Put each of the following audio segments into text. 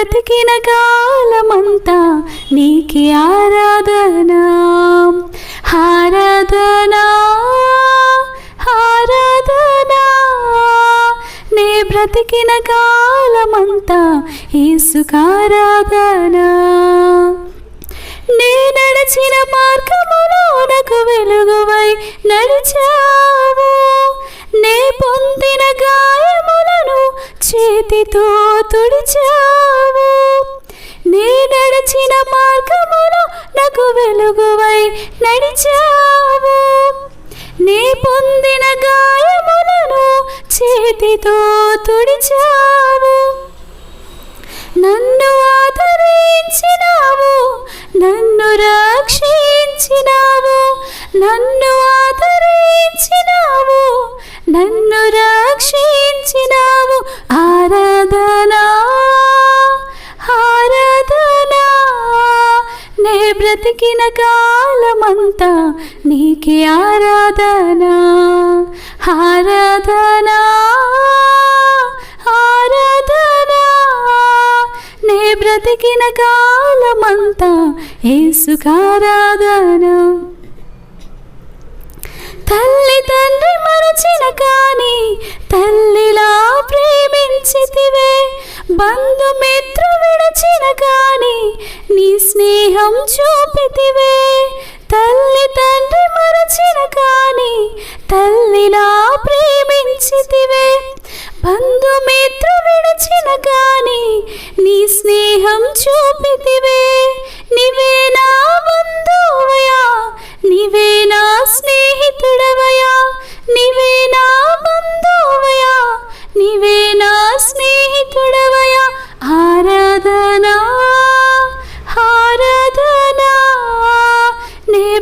బ్రతికిన కాలమంతా నీకే ఆరాధన? ఆరాధన? ఆరాధన? నే బ్రతికిన కాలమంతా ఏసుకారాధన నే నడిచిన మార్గములో నాకు వెలుగువై నడిచావు. నే పొందిన గాయములను చేతితో తుడిచావు. మార్గములో నాకు వెలుగువై నడిచావు. నీ పొందిన గాయములను చేతితో తుడిచావు. నన్ను బ్రతికిన కాలమంతా నీకే ఆరాధన ఆరాధన ఆరాధన. నే బ్రతికిన కాలమంతా ఏసుకారాధన తల్లి తండ్రి మరచిన కానీ తల్లిలా ప్రేమించితివే బంధుమిత్రు స్నేహం చూపితివే. తల్లి తండ్రి మరచిన కానీ తల్లిలా ప్రేమించితివే. బంధుమిత్రు విడచిన కాని నీ స్నేహం చూపితివే. నివే నా బంధువయా.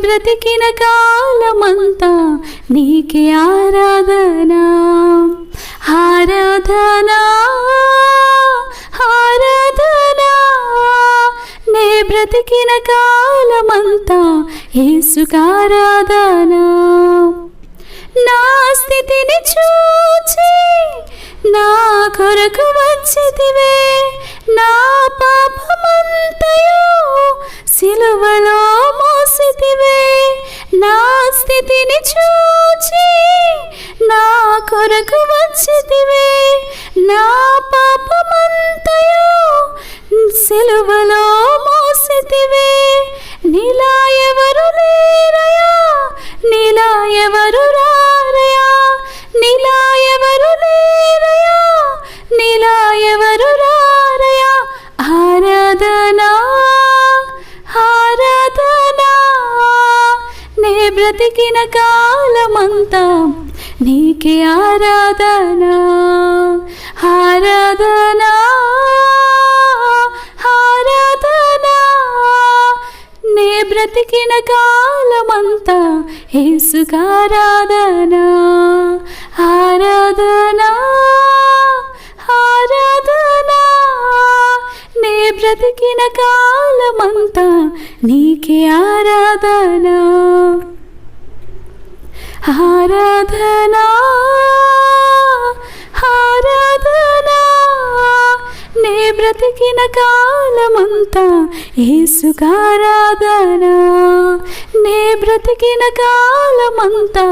బ్రతికిన కాలమంతా నీకే ఆరాధన. ఆరాధన ఆరాధన. నే బ్రతికిన కాలమంతా ఏసుకారాధన నా స్థితిని చూచి నా కొరకు చూచి నా కొరకు వచ్చితివే నా పాపమంతయు సిలువలో బ్రతికిన కాలమంతా నీకే ఆరాధన ఆరాధన ఆరాధన. నే బ్రతికిన కాలమంతా ఏసుకారాధన ఆరాధన ఆరాధన. నే బ్రతికిన కాలమంతా నీకే ఆరాధనా. ఆరాధనా ఆరాధనా నే బ్రతికిన కాలమంతా ఏసుకారాధన నే బ్రతికిన కాలమంతా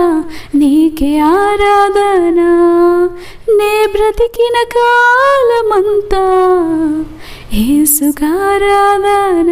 నీకే ఆరాధనా. నే బ్రతికిన కాలమంతా ఏసుకారాధన